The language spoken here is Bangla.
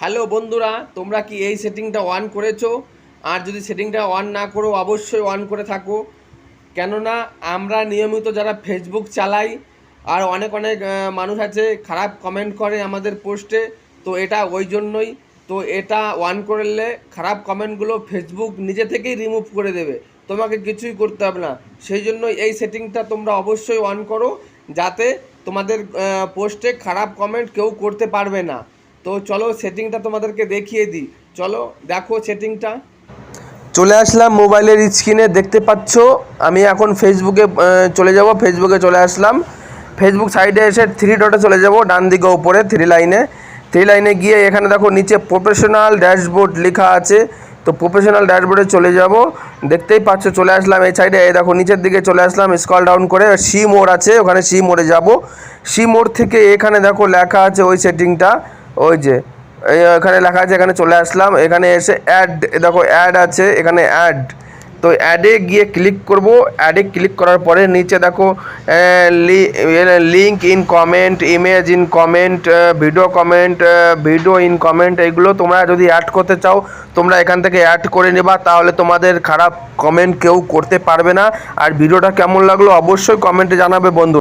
হ্যালো বন্ধুরা, তোমরা কি এই সেটিংটা অন করেছ? আর যদি সেটিংটা অন না করো, অবশ্যই অন করে থাকো। কেননা, আমরা নিয়মিত যারা ফেসবুক চালাই, আর অনেক অনেক মানুষ আছে, খারাপ কমেন্ট করে আমাদের পোস্টে তো এটা ওই জন্যই। তো এটা অন করলে খারাপ কমেন্টগুলো ফেসবুক নিজে থেকেই রিমুভ করে দেবে। তোমাকে কিছুই করতে হবে না। সেই জন্য এই সেটিংটা তোমরা অবশ্যই অন করো, যাতে তোমাদের পোস্টে খারাপ কমেন্ট কেউ করতে পারবে না। তো চলো সেটিংটা তোমাদেরকে দেখিয়ে দিই। চলো, দেখো সেটিংটা। চলে আসলাম মোবাইলের স্ক্রিনে, দেখতে পাচ্ছ? আমি এখন ফেসবুকে চলে যাব ফেসবুকে চলে আসলাম। ফেসবুক সাইডে এসে থ্রি ডটে চলে যাব, ডান দিকে উপরে থ্রি লাইনে থ্রি লাইনে গিয়ে এখানে দেখো, নিচে প্রফেশনাল ড্যাশবোর্ড লেখা আছে। তো প্রফেশনাল ড্যাশবোর্ডে চলে যাব। দেখতেই পাচ্ছ, চলে আসলাম এই সাইডে এই দেখো, নিচের দিকে চলে আসলাম স্কল ডাউন করে সি মোড় আছে, ওখানে সি মোড়ে যাব। সি মোড় থেকে এখানে দেখো লেখা আছে ওই সেটিংটা ওই যে এখানে লেখা আছে, এখানে চলে আসলাম। এখানে এসে অ্যাড দেখো অ্যাড আছে, এখানে অ্যাড তো অ্যাডে গিয়ে ক্লিক করব। অ্যাডে ক্লিক করার পরে নিচে দেখো link in comment image in comment video comment video in comment এগুলো তোমরা যদি অ্যাড করতে চাও, তোমরা এখান থেকে অ্যাড করে নেবা, তাহলে তোমাদের খারাপ কমেন্ট কেউ করতে পারবে না। আর ভিডিওটা কেমন লাগল অবশ্যই কমেন্টে জানাবে বন্ধু।